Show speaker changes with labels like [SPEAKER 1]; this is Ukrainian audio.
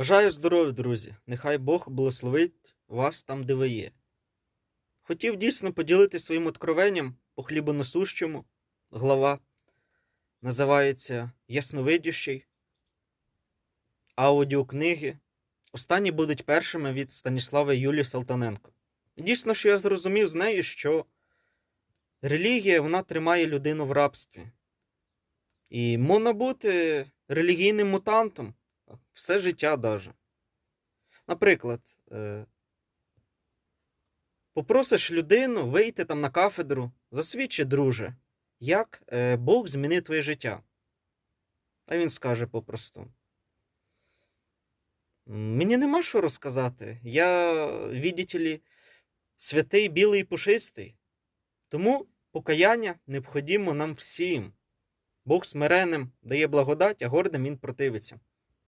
[SPEAKER 1] Бажаю здоров'я, друзі. Нехай Бог благословить вас там, де ви є. Хотів дійсно поділитися своїм откровенням по хлібоносущому. Глава називається Ясновидящий. Аудіокниги. Останні будуть першими від Станіслава Юлії Салтаненко. Дійсно, що я зрозумів з нею, що релігія вона тримає людину в рабстві. І можна бути релігійним мутантом все життя даже. Наприклад, е, попросиш людину вийти там на кафедру, засвідчи, друже, як е, Бог змінив твоє життя. А він скаже попросту. Мені нема що розказати. Я, видите ли, святий білий пушистий. Тому покаяння необхідно нам всім. Бог смиренним дає благодать, а гордим він противиться.